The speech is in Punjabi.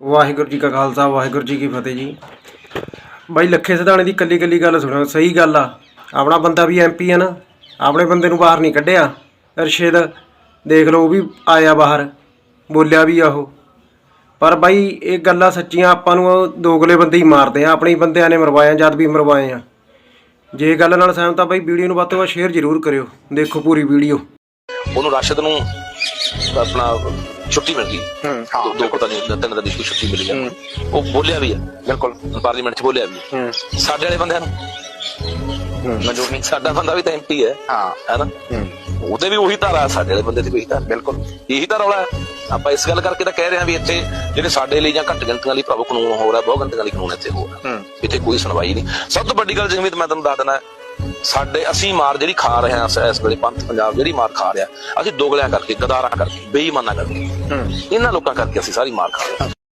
ਵਾਹਿਗੁਰੂ ਜੀ ਕਾ ਖਾਲਸਾ, ਵਾਹਿਗੁਰੂ ਜੀ ਕੀ ਫਤਿਹ ਜੀ। ਬਾਈ ਲੱਖੇ ਸਿਧਾਣੇ ਦੀ ਕੱਲੀ ਕੱਲੀ ਗੱਲ ਸੁਣੋ, ਸਹੀ ਗੱਲ ਆ। ਆਪਣਾ ਬੰਦਾ ਵੀ ਐਮਪੀ ਆ ਨਾ, ਆਪਣੇ ਬੰਦੇ ਨੂੰ ਬਾਹਰ ਨਹੀਂ ਕੱਢਿਆ। ਅਰਸ਼ਦ ਦੇਖ ਲਓ, ਉਹ ਵੀ ਆਇਆ ਬਾਹਰ, ਬੋਲਿਆ ਵੀ ਆ ਉਹ। ਪਰ ਬਾਈ ਇਹ ਗੱਲਾਂ ਸੱਚੀਆਂ, ਆਪਾਂ ਨੂੰ ਦੋਗਲੇ ਬੰਦੇ ਹੀ ਮਾਰਦੇ ਆ। ਆਪਣੇ ਬੰਦਿਆਂ ਨੇ ਮਰਵਾਇਆ, ਜਦ ਵੀ ਮਰਵਾਏ ਆ। ਜੇ ਗੱਲ ਨਾਲ ਸਹਿਮਤ ਆ, ਬਾਈ ਵੀਡੀਓ ਨੂੰ ਵੱਧ ਤੋਂ ਵੱਧ ਸ਼ੇਅਰ ਜ਼ਰੂਰ ਕਰਿਓ। ਦੇਖੋ ਪੂਰੀ ਵੀਡੀਓ। ਉਹਨੂੰ ਰਾਸ਼ਦ ਨੂੰ ਆਪਣਾ ਛੁੱਟੀ ਮਿਲ ਗਈ। ਹੂੰ ਦੋ- ਪਤਾ ਨਹੀਂ ਤਿੰਨ ਦਿਨ ਦੀ ਛੁੱਟੀ ਮਿਲੀ ਆ। ਉਹ ਬੋਲਿਆ ਵੀ ਆ ਬਿਲਕੁਲ ਪਾਰਲੀਮੈਂਟ 'ਚ ਬੋਲਿਆ ਵੀ ਸਾਡੇ ਵਾਲੇ ਬੰਦਿਆਂ ਨੂੰ। ਮਨਜ਼ੂਰ ਨਹੀਂ ਸਾਡਾ ਬੰਦਾ ਵੀ ਤਾਂ ਐਮਪੀ ਹੈ ਹਾਂ। ਹੈਨਾ ਉਹਦੇ ਵੀ ਉਹੀ ਧਾਰਾ ਸਾਡੇ ਵਾਲੇ ਬੰਦੇ ਦੀ ਵੀ ਧਾਰਾ। ਬਿਲਕੁਲ। ਇਹੀ ਤਾਂ ਰੌਲਾ ਆਪਾਂ ਇਸ ਗੱਲ ਕਰਕੇ ਤਾਂ ਕਹਿ ਰਹੇ ਹਾਂ ਵੀ ਇੱਥੇ ਜਿਹੜੇ ਸਾਡੇ ਲਈ ਜਾਂ ਘੱਟ ਗਿਣਤੀਆਂ ਲਈ ਪ੍ਰਭੂ ਕਾਨੂੰਨ ਹੋ ਰਿਹਾ ਬਹੁਤ ਗਿਣਤੀਆਂ ਲਈ ਕਾਨੂੰਨ ਇੱਥੇ ਹੋ। ਰਿਹਾ ਇੱਥੇ ਕੋਈ ਸੁਣਵਾਈ ਨਹੀਂ। ਸਭ ਤੋਂ ਵੱਡੀ ਗੱਲ ਜਿਵੇਂ ਮੈਂ ਤੁਹਾਨੂੰ ਦੱਸ ਦੇਣਾ ਸਾਡੇ ਅਸੀਂ ਮਾਰ ਜਿਹੜੀ ਖਾ ਰਹੇ ਹਾਂ ਇਸ- ਵੇਲੇ ਪੰਥ ਪੰਜਾਬ ਜਿਹੜੀ ਮਾਰ ਖਾ ਰਿਹਾ ਅਸੀਂ ਦੋਗਲਿਆਂ ਕਰਕੇ ਗਦਾਰਾਂ ਕਰਕੇ ਬੇਈਮਾਨਾਂ ਕਰਕੇ ਇਹਨਾਂ ਲੋਕਾਂ ਕਰਕੇ ਅਸੀਂ ਸਾਰੀ ਮਾਰ ਖਾ ਰਹੇ ਹਾਂ।